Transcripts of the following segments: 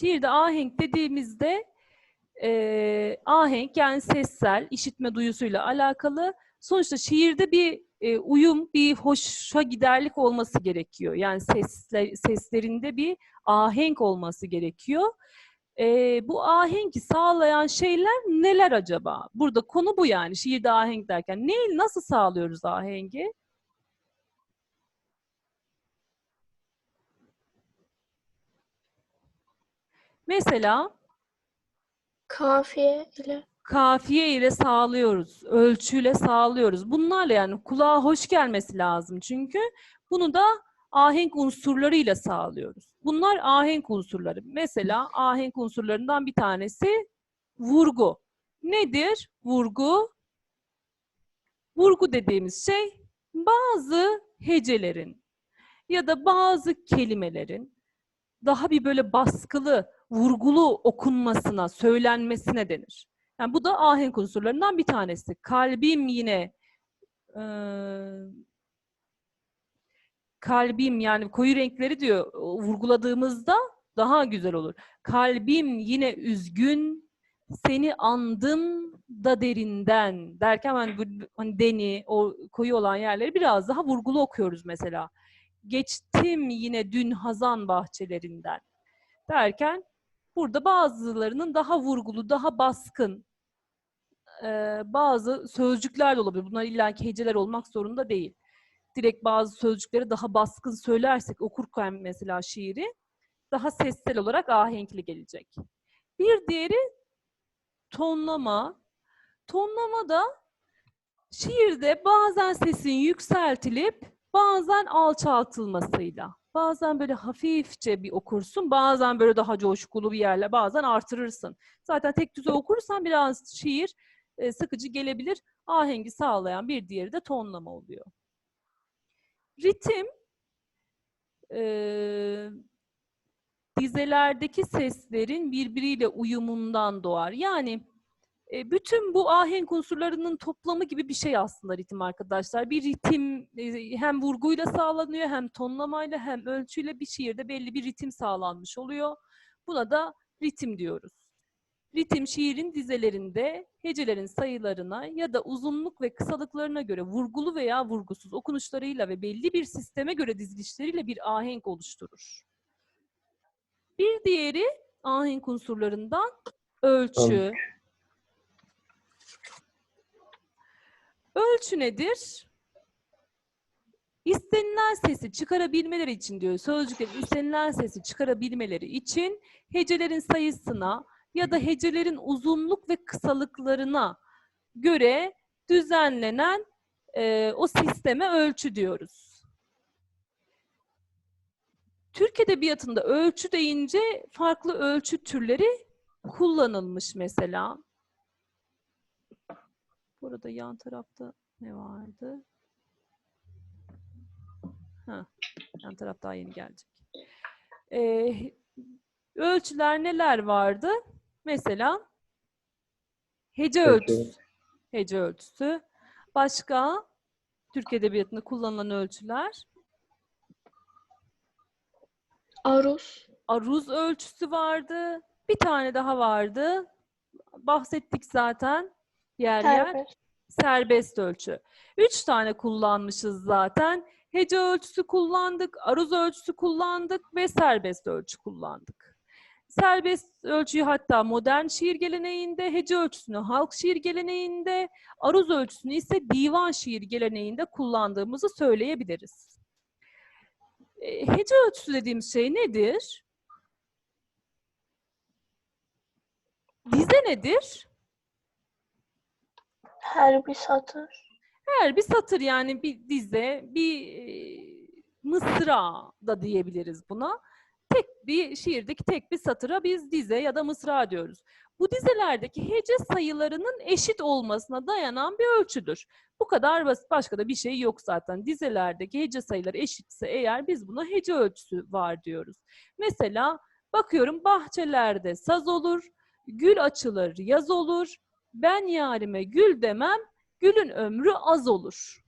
Şiirde ahenk dediğimizde e, ahenk yani sessel, işitme duyusuyla alakalı. Sonuçta şiirde bir e, uyum, bir hoşa giderlik olması gerekiyor. Yani sesler, seslerinde bir ahenk olması gerekiyor. E, bu ahenki sağlayan şeyler neler acaba? Burada konu bu yani şiirde ahenk derken. Ne, nasıl sağlıyoruz ahengi? Mesela Kafiye ile. kafiye ile sağlıyoruz, ölçüyle sağlıyoruz. Bunlarla yani kulağa hoş gelmesi lazım çünkü bunu da ahenk unsurlarıyla sağlıyoruz. Bunlar ahenk unsurları. Mesela ahenk unsurlarından bir tanesi vurgu. Nedir vurgu? Vurgu dediğimiz şey bazı hecelerin ya da bazı kelimelerin daha bir böyle baskılı, vurgulu okunmasına, söylenmesine denir. Yani bu da ahenk unsurlarından bir tanesi. Kalbim yine eee, kalbim yani koyu renkleri diyor vurguladığımızda daha güzel olur. Kalbim yine üzgün, seni andım da derinden derken hani, hani deni, o koyu olan yerleri biraz daha vurgulu okuyoruz mesela. Geçtim yine dün hazan bahçelerinden derken burada bazılarının daha vurgulu, daha baskın eee, bazı sözcükler de olabilir. Bunlar illaki heceler olmak zorunda değil. Direkt bazı sözcükleri daha baskın söylersek okurken mesela şiiri daha sessel olarak ahenkli gelecek. Bir diğeri tonlama. Tonlama da şiirde bazen sesin yükseltilip bazen alçaltılmasıyla. Bazen böyle hafifçe bir okursun, bazen böyle daha coşkulu bir yerle, bazen artırırsın. Zaten tek düze okursan biraz şiir e, sıkıcı gelebilir. Ahengi sağlayan bir diğeri de tonlama oluyor. Ritim e, dizelerdeki seslerin birbiriyle uyumundan doğar. Yani e, bütün bu ahenk unsurlarının toplamı gibi bir şey aslında ritim arkadaşlar. Bir ritim e, hem vurguyla sağlanıyor hem tonlamayla hem ölçüyle bir şiirde belli bir ritim sağlanmış oluyor. Buna da ritim diyoruz. Ritim şiirin dizelerinde hecelerin sayılarına ya da uzunluk ve kısalıklarına göre vurgulu veya vurgusuz okunuşlarıyla ve belli bir sisteme göre dizilişleriyle bir ahenk oluşturur. Bir diğeri ahenk unsurlarından ölçü. Ölçü nedir? İstenilen sesi çıkarabilmeleri için diyor sözcüklerin istenilen sesi çıkarabilmeleri için hecelerin sayısına ya da hecelerin uzunluk ve kısalıklarına göre düzenlenen e, o sisteme ölçü diyoruz. Türk Edebiyatı'nda ölçü deyince farklı ölçü türleri kullanılmış mesela. Burada yan tarafta ne vardı? Ha, yan taraf daha yeni gelecek. Ee, ölçüler neler vardı? Mesela hece ölçüsü. Hece ölçüsü. Başka Türk Edebiyatı'nda kullanılan ölçüler. Aruz. Aruz ölçüsü vardı. Bir tane daha vardı. Bahsettik zaten yer yer. Serbest. serbest ölçü. Üç tane kullanmışız zaten. Hece ölçüsü kullandık, aruz ölçüsü kullandık ve serbest ölçü kullandık. Serbest ölçüyü hatta modern şiir geleneğinde, hece ölçüsünü halk şiir geleneğinde, aruz ölçüsünü ise divan şiir geleneğinde kullandığımızı söyleyebiliriz. E, Hece ölçüsü dediğimiz şey nedir? Dize nedir? Her bir satır. Her bir satır yani bir dize, bir e, mısra da diyebiliriz buna. Tek bir şiirdeki tek bir satıra biz dize ya da mısra diyoruz. Bu dizelerdeki hece sayılarının eşit olmasına dayanan bir ölçüdür. Bu kadar basit. Başka da bir şey yok zaten. Dizelerdeki hece sayıları eşitse eğer biz buna hece ölçüsü var diyoruz. Mesela bakıyorum bahçelerde saz olur, gül açılır yaz olur, ben yarime gül demem, gülün ömrü az olur.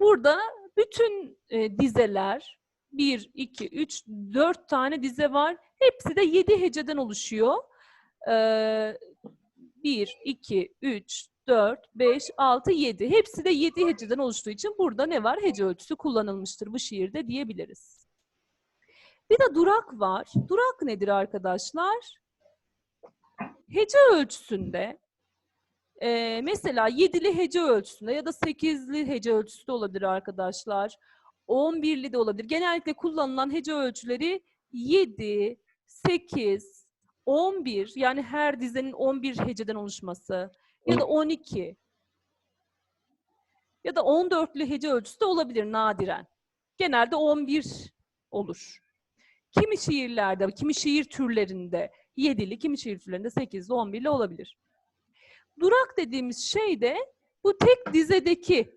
Burada bütün e, dizeler 1, 2, 3, 4 tane dize var. Hepsi de 7 heceden oluşuyor. Ee, 1, 2, 3, 4, 5, 6, 7. Hepsi de 7 heceden oluştuğu için burada ne var? Hece ölçüsü kullanılmıştır bu şiirde diyebiliriz. Bir de durak var. Durak nedir arkadaşlar? Hece ölçüsünde e, mesela 7'li hece ölçüsünde ya da 8'li hece ölçüsü de olabilir arkadaşlar. 11'li de olabilir. Genellikle kullanılan hece ölçüleri 7, 8, 11 yani her dizenin 11 heceden oluşması ya da 12 ya da 14'lü hece ölçüsü de olabilir nadiren. Genelde 11 olur. Kimi şiirlerde, kimi şiir türlerinde 7'li, kimi şiir türlerinde 8'li, 11'li olabilir. Durak dediğimiz şey de bu tek dizedeki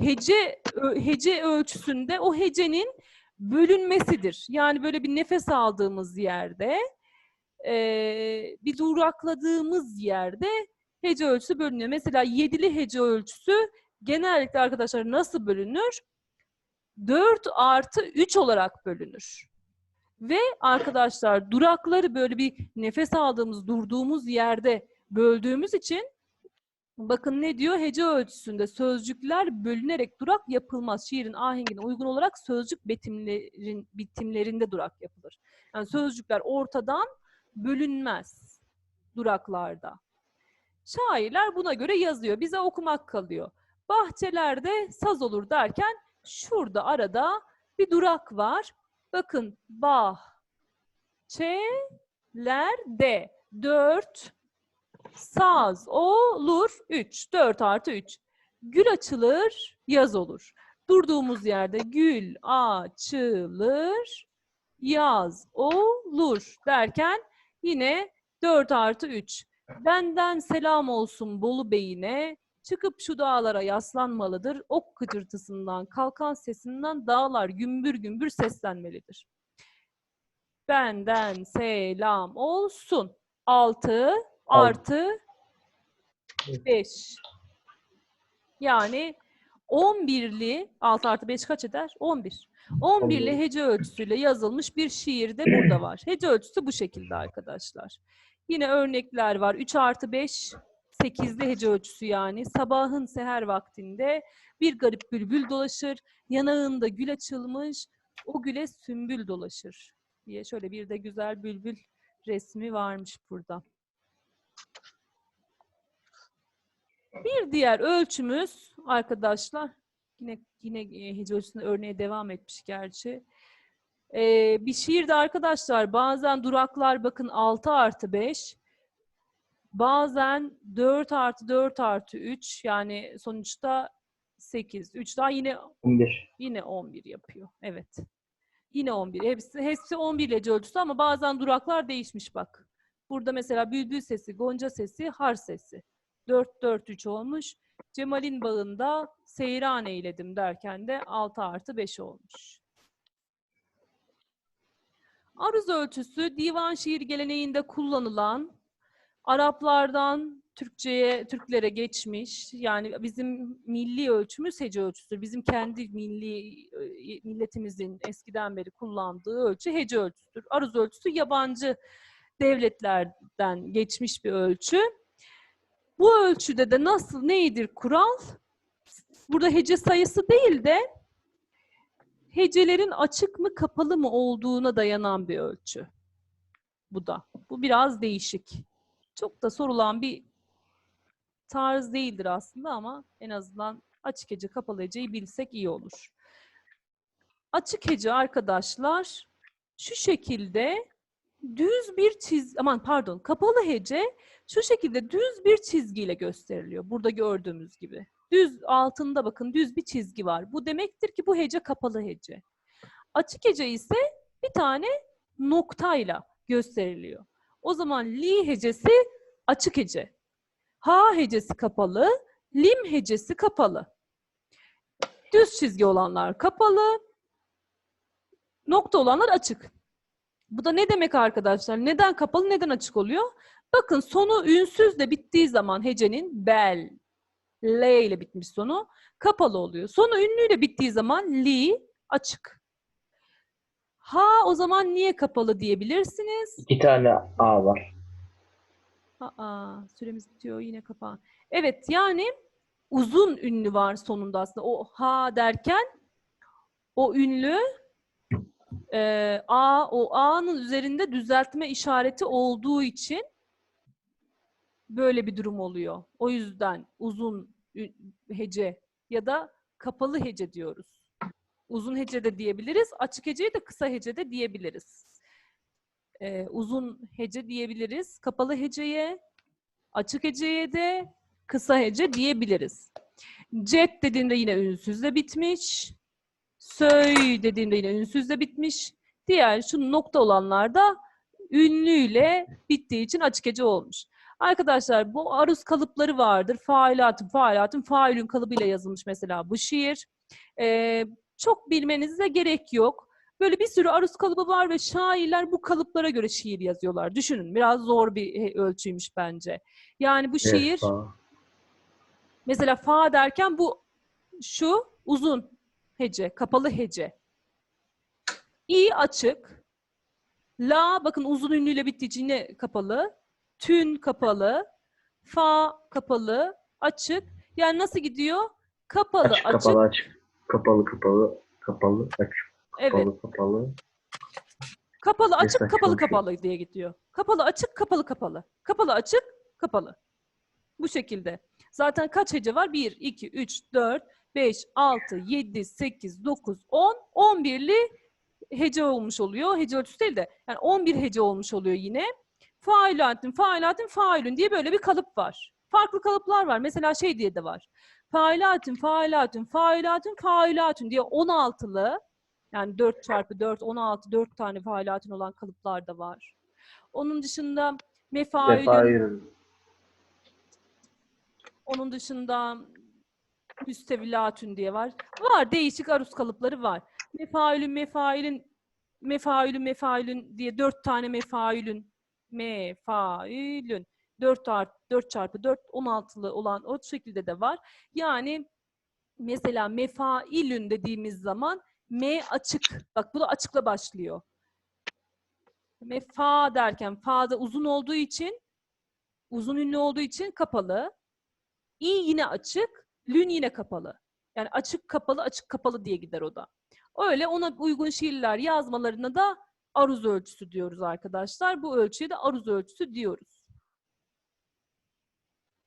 hece hece ölçüsünde o hecenin bölünmesidir. Yani böyle bir nefes aldığımız yerde, bir durakladığımız yerde hece ölçüsü bölünüyor. Mesela yedili hece ölçüsü genellikle arkadaşlar nasıl bölünür? 4 artı 3 olarak bölünür. Ve arkadaşlar durakları böyle bir nefes aldığımız, durduğumuz yerde böldüğümüz için bakın ne diyor? Hece ölçüsünde sözcükler bölünerek durak yapılmaz. Şiirin ahengine uygun olarak sözcük betimlerin, bitimlerinde durak yapılır. Yani sözcükler ortadan bölünmez duraklarda. Şairler buna göre yazıyor. Bize okumak kalıyor. Bahçelerde saz olur derken şurada arada bir durak var. Bakın bah, dört saz olur üç. Dört artı üç. Gül açılır yaz olur. Durduğumuz yerde gül açılır yaz olur derken yine 4 artı 3. Benden selam olsun Bolu Bey'ine, çıkıp şu dağlara yaslanmalıdır. Ok gıcırtısından, kalkan sesinden dağlar gümbür gümbür seslenmelidir. Benden selam olsun. 6 artı 5. Yani 11'li 6 artı 5 kaç eder? 11. 11'li hece ölçüsüyle yazılmış bir şiir de burada var. Hece ölçüsü bu şekilde arkadaşlar. Yine örnekler var. 3 artı 5, 8'li hece ölçüsü yani. Sabahın seher vaktinde bir garip bülbül dolaşır. Yanağında gül açılmış, o güle sümbül dolaşır diye şöyle bir de güzel bülbül resmi varmış burada. Bir diğer ölçümüz arkadaşlar yine yine e, hece ölçüsünde örneğe devam etmiş gerçi. Ee, bir şiirde arkadaşlar bazen duraklar bakın 6 artı 5 bazen 4 artı 4 artı 3 yani sonuçta 8. 3 daha yine 11. Yine 11 yapıyor. Evet. Yine 11. Hepsi, hepsi 11 hece ölçüsü ama bazen duraklar değişmiş bak. Burada mesela bülbül sesi, gonca sesi, har sesi. 4-4-3 olmuş. Cemal'in bağında seyran eyledim derken de 6 artı 5 olmuş. Aruz ölçüsü divan şiir geleneğinde kullanılan Araplardan Türkçe'ye, Türklere geçmiş. Yani bizim milli ölçümüz hece ölçüsüdür. Bizim kendi milli e, milletimizin eskiden beri kullandığı ölçü hece ölçüsüdür. Aruz ölçüsü yabancı devletlerden geçmiş bir ölçü. Bu ölçüde de nasıl neydir kural? Burada hece sayısı değil de hecelerin açık mı kapalı mı olduğuna dayanan bir ölçü. Bu da. Bu biraz değişik. Çok da sorulan bir tarz değildir aslında ama en azından açık hece kapalı heceyi bilsek iyi olur. Açık hece arkadaşlar şu şekilde düz bir çiz aman pardon kapalı hece şu şekilde düz bir çizgiyle gösteriliyor. Burada gördüğümüz gibi. Düz altında bakın düz bir çizgi var. Bu demektir ki bu hece kapalı hece. Açık hece ise bir tane noktayla gösteriliyor. O zaman li hecesi açık hece. Ha hecesi kapalı, lim hecesi kapalı. Düz çizgi olanlar kapalı, nokta olanlar açık. Bu da ne demek arkadaşlar? Neden kapalı, neden açık oluyor? Bakın sonu ünsüzle bittiği zaman hecenin bel, L ile bitmiş sonu kapalı oluyor. Sonu ünlüyle bittiği zaman li açık. Ha o zaman niye kapalı diyebilirsiniz? İki tane A var. Aa, süremiz bitiyor yine kapağı. Evet yani uzun ünlü var sonunda aslında. O ha derken o ünlü e, A, o A'nın üzerinde düzeltme işareti olduğu için böyle bir durum oluyor. O yüzden uzun hece ya da kapalı hece diyoruz. Uzun hece de diyebiliriz, açık heceyi de kısa hece de diyebiliriz. Ee, uzun hece diyebiliriz, kapalı heceye, açık heceye de kısa hece diyebiliriz. Cet dediğinde yine ünsüzle bitmiş. Söy dediğinde yine ünsüzle bitmiş. Diğer şu nokta olanlarda ünlüyle bittiği için açık hece olmuş. Arkadaşlar bu aruz kalıpları vardır. Failatın, failatın, failün kalıbıyla yazılmış mesela bu şiir. Ee, çok bilmenize gerek yok. Böyle bir sürü aruz kalıbı var ve şairler bu kalıplara göre şiir yazıyorlar. Düşünün biraz zor bir ölçüymüş bence. Yani bu şiir Evet, mesela fa derken bu şu uzun hece, kapalı hece. İ açık. La bakın uzun ünlüyle bittiği için yine kapalı. Tün kapalı. Fa kapalı. Açık. Yani nasıl gidiyor? Kapalı, Açık açık. kapalı açık. Kapalı kapalı kapalı açık evet. kapalı kapalı. Kapalı açık, saçma kapalı kapalı diye gidiyor. Kapalı açık, kapalı kapalı. Kapalı açık, kapalı. Bu şekilde. Zaten kaç hece var? 1, 2, 3, 4, 5, 6, 7, 8, 9, 10, 11'li hece olmuş oluyor. Hece ölçüsü değil de yani 11 hece olmuş oluyor yine. Failatün, failatün, failün diye böyle bir kalıp var. Farklı kalıplar var. Mesela şey diye de var. Failatün, failatün, failatün, failatün diye 16'lı yani 4 çarpı 4, 16, 4 tane failatün olan kalıplar da var. Onun dışında mefailün, onun dışında müstevilatün diye var. Var değişik aruz kalıpları var. Mefailün, mefailin, mefailün, mefailün diye dört tane mefailün, mefailün. 4 art 4 çarpı 4 16'lı olan o şekilde de var. Yani mesela mefailün dediğimiz zaman M açık. Bak bu da açıkla başlıyor. Mefa derken fa da uzun olduğu için uzun ünlü olduğu için kapalı. İ yine açık, lün yine kapalı. Yani açık kapalı açık kapalı diye gider o da. Öyle ona uygun şiirler yazmalarına da aruz ölçüsü diyoruz arkadaşlar. Bu ölçüye de aruz ölçüsü diyoruz.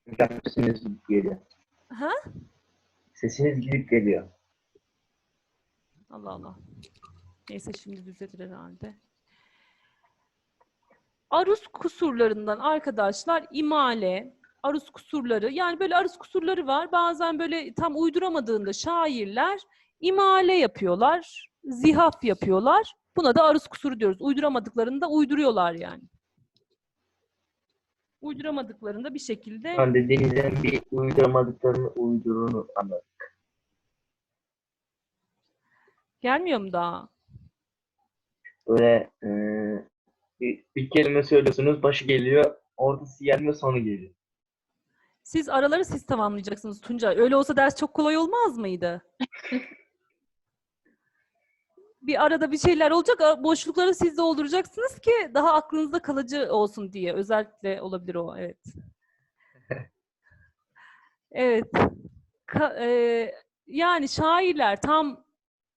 Hocam sesiniz gidip geliyor. Ha? Sesiniz gidip geliyor. Allah Allah. Neyse şimdi düzelir herhalde. Aruz kusurlarından arkadaşlar imale, aruz kusurları yani böyle aruz kusurları var. Bazen böyle tam uyduramadığında şairler imale yapıyorlar, zihaf yapıyorlar. Buna da aruz kusuru diyoruz. Uyduramadıklarında uyduruyorlar yani. Uyduramadıklarında bir şekilde Ben dediğinizden bir uyduramadıklarını uydurunu anladım. gelmiyor mu daha? Böyle e, bir, bir kelime söylüyorsunuz, başı geliyor, ortası gelmiyor, sonu geliyor. Siz araları siz tamamlayacaksınız Tuncay. Öyle olsa ders çok kolay olmaz mıydı? bir arada bir şeyler olacak, boşlukları siz dolduracaksınız ki daha aklınızda kalıcı olsun diye. Özellikle olabilir o, evet. Evet. Ka- e, yani şairler tam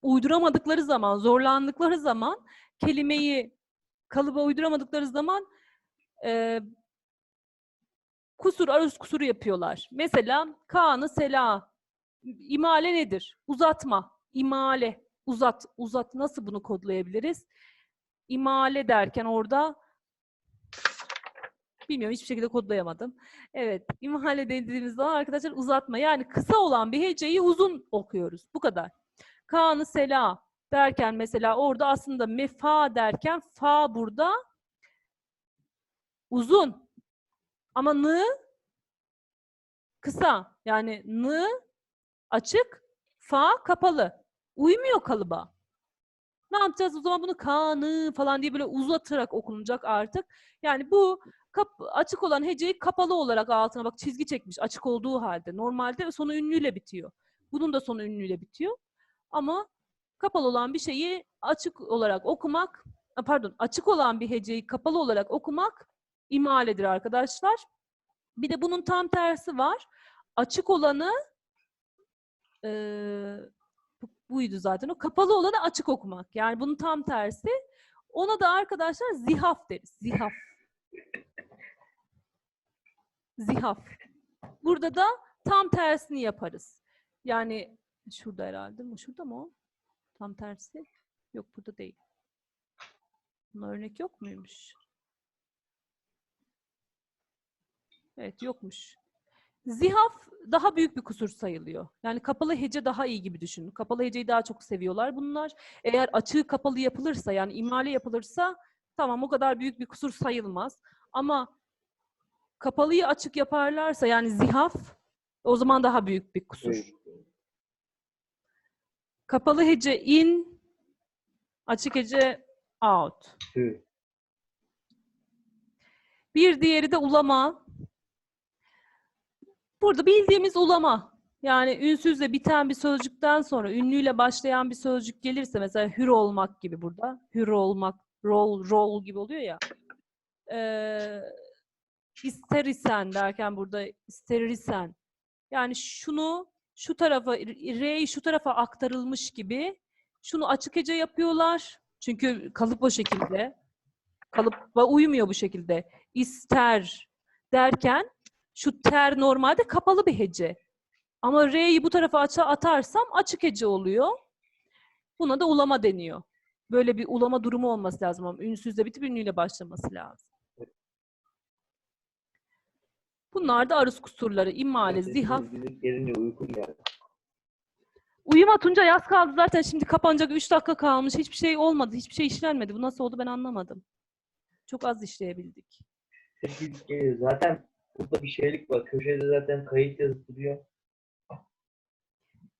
uyduramadıkları zaman, zorlandıkları zaman kelimeyi kalıba uyduramadıkları zaman e, kusur, aruz kusuru yapıyorlar. Mesela Kaan'ı sela. İmale nedir? Uzatma. İmale. Uzat. Uzat. Nasıl bunu kodlayabiliriz? İmale derken orada bilmiyorum hiçbir şekilde kodlayamadım. Evet. İmale dediğimiz zaman arkadaşlar uzatma. Yani kısa olan bir heceyi uzun okuyoruz. Bu kadar. Kaan'ı sela derken mesela orada aslında mefa derken fa burada uzun. Ama nı kısa. Yani nı açık, fa kapalı. Uymuyor kalıba. Ne yapacağız o zaman bunu kanı falan diye böyle uzatarak okunacak artık. Yani bu kap- açık olan heceyi kapalı olarak altına bak çizgi çekmiş açık olduğu halde. Normalde sonu ünlüyle bitiyor. Bunun da sonu ünlüyle bitiyor. Ama kapalı olan bir şeyi açık olarak okumak, pardon, açık olan bir heceyi kapalı olarak okumak imaledir arkadaşlar. Bir de bunun tam tersi var. Açık olanı buydu zaten. O kapalı olanı açık okumak. Yani bunun tam tersi. Ona da arkadaşlar zihaf deriz. Zihaf. Zihaf. Burada da tam tersini yaparız. Yani şurada herhalde mi? Şurada mı o? Tam tersi. Yok burada değil. Buna örnek yok muymuş? Evet yokmuş. Zihaf daha büyük bir kusur sayılıyor. Yani kapalı hece daha iyi gibi düşünün. Kapalı heceyi daha çok seviyorlar bunlar. Eğer açığı kapalı yapılırsa yani imale yapılırsa tamam o kadar büyük bir kusur sayılmaz. Ama kapalıyı açık yaparlarsa yani zihaf o zaman daha büyük bir kusur. Kapalı hece in, açık hece out. Bir diğeri de ulama. Burada bildiğimiz ulama. Yani ünsüzle biten bir sözcükten sonra ünlüyle başlayan bir sözcük gelirse mesela hür olmak gibi burada. Hür olmak, roll, roll gibi oluyor ya. Ee, ister isen derken burada ister isen. Yani şunu şu tarafa, R'yi şu tarafa aktarılmış gibi şunu açık hece yapıyorlar. Çünkü kalıp o şekilde. Kalıba uymuyor bu şekilde. İster derken şu ter normalde kapalı bir hece. Ama R'yi bu tarafa aça atarsam açık hece oluyor. Buna da ulama deniyor. Böyle bir ulama durumu olması lazım ama ünsüzle bitip ünlüyle başlaması lazım. Bunlar da aruz kusurları, immale, zihaf. Gelince uykum geldi. Uyuma Tunca yaz kaldı zaten şimdi kapanacak 3 dakika kalmış. Hiçbir şey olmadı. Hiçbir şey işlenmedi. Bu nasıl oldu ben anlamadım. Çok az işleyebildik. Geliyor. Zaten burada bir şeylik var. Köşede zaten kayıt yazısı duruyor.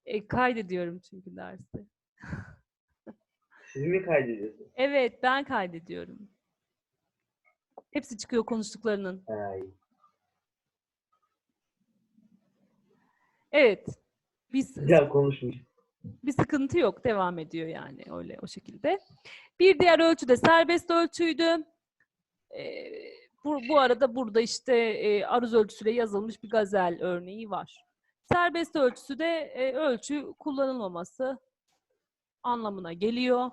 E, kaydediyorum çünkü dersi. Siz mi kaydediyorsunuz? Evet ben kaydediyorum. Hepsi çıkıyor konuştuklarının. Ay. Evet. Biz Güzel konuşmuş. bir sıkıntı yok. Devam ediyor yani öyle o şekilde. Bir diğer ölçü de serbest ölçüydü. Ee, bu, bu arada burada işte e, aruz ölçüsüyle yazılmış bir gazel örneği var. Serbest ölçüsü de e, ölçü kullanılmaması anlamına geliyor.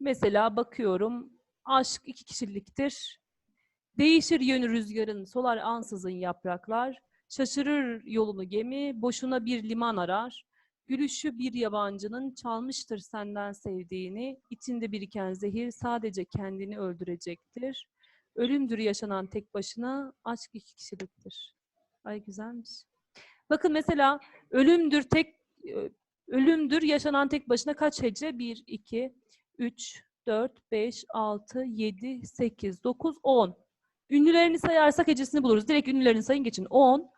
Mesela bakıyorum aşk iki kişiliktir. Değişir yönü rüzgarın, solar ansızın yapraklar. Şaşırır yolunu gemi, boşuna bir liman arar. Gülüşü bir yabancının çalmıştır senden sevdiğini, içinde biriken zehir sadece kendini öldürecektir. Ölümdür yaşanan tek başına, aşk iki kişiliktir. Ay güzelmiş. Bakın mesela ölümdür tek ö- ölümdür yaşanan tek başına kaç hece? 1 2 3 4 5 6 7 8 9 10. Ünlülerini sayarsak hecesini buluruz. Direkt ünlülerini sayın geçin. 10.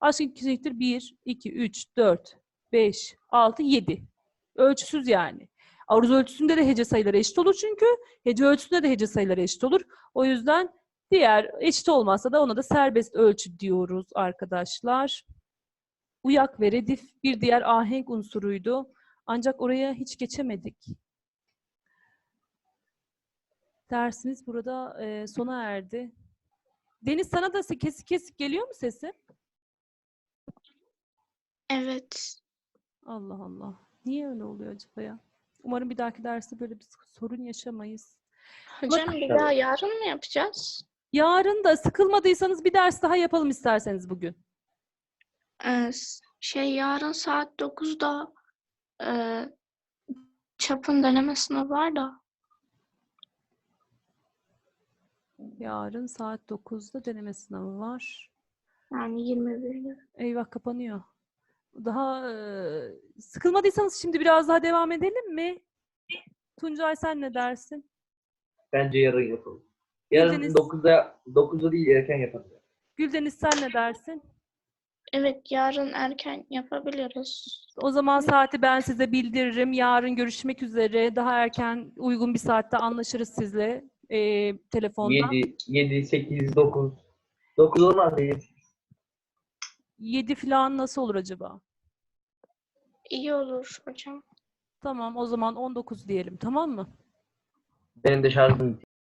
Aşk iki kişiliktir 1 2 3 4 5 6 7. Ölçüsüz yani. Aruz ölçüsünde de hece sayıları eşit olur çünkü. Hece ölçüsünde de hece sayıları eşit olur. O yüzden diğer eşit olmazsa da ona da serbest ölçü diyoruz arkadaşlar. Uyak ve redif bir diğer ahenk unsuruydu. Ancak oraya hiç geçemedik. Dersimiz burada e, sona erdi. Deniz sana da kesik kesik geliyor mu sesi? Evet. Allah Allah. Niye öyle oluyor acaba ya? Umarım bir dahaki derste böyle bir sorun yaşamayız. Hocam bir daha yarın mı yapacağız? Yarın da sıkılmadıysanız bir ders daha yapalım isterseniz bugün. Ee, şey yarın saat 9'da e, çapın deneme sınavı var da. Yarın saat 9'da deneme sınavı var. Yani 21'de. Eyvah kapanıyor. Daha sıkılmadıysanız şimdi biraz daha devam edelim mi? Tuncay sen ne dersin? Bence yarın yapalım. Yarın Bildiniz. 9'da 9'da değil erken yapalım. Güldeniz sen ne dersin? Evet yarın erken yapabiliriz. O zaman saati ben size bildiririm. Yarın görüşmek üzere. Daha erken uygun bir saatte anlaşırız sizle eee, telefonda. 7, 7, 8, 9. 9 olmaz mı? 7. 7 falan nasıl olur acaba? İyi olur hocam. Tamam o zaman 19 diyelim tamam mı? Benim de şarjım.